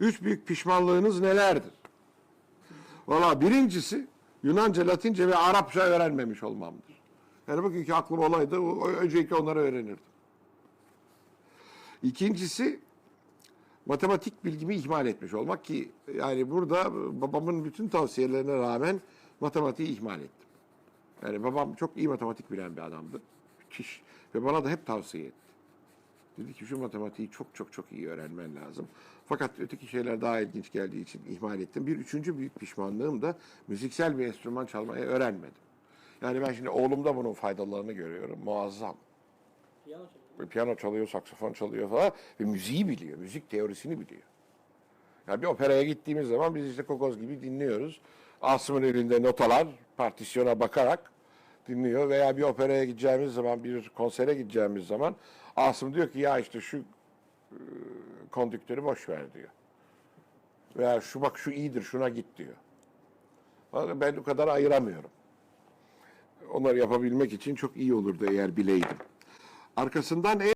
Üç büyük pişmanlığınız nelerdir? Valla birincisi Yunanca, Latince ve Arapça öğrenmemiş olmamdır. Yani bugünkü aklım olaydı, öncelikle onları öğrenirdim. İkincisi matematik bilgimi ihmal etmiş olmak ki yani burada babamın bütün tavsiyelerine rağmen matematiği ihmal ettim. Yani babam çok iyi matematik bilen bir adamdı. Müthiş. Ve bana da hep tavsiye etti. Dedi ki şu matematiği çok çok çok iyi öğrenmen lazım. Fakat öteki şeyler daha ilginç geldiği için ihmal ettim. Bir üçüncü büyük pişmanlığım da müziksel bir enstrüman çalmayı öğrenmedim. Yani ben şimdi oğlumda bunun faydalarını görüyorum. Muazzam. Piyano çalıyor. Piyano çalıyor, saksafon çalıyor falan ve müziği biliyor, müzik teorisini biliyor. Yani bir operaya gittiğimiz zaman biz işte kokoz gibi dinliyoruz. Asım'ın elinde notalar, partisyona bakarak dinliyor veya bir operaya gideceğimiz zaman, bir konsere gideceğimiz zaman Asım diyor ki ya işte şu e, kondüktörü boş ver diyor. Veya şu bak şu iyidir, şuna git diyor. Ben o kadar ayıramıyorum. Onları yapabilmek için çok iyi olurdu eğer bileydim. Arkasından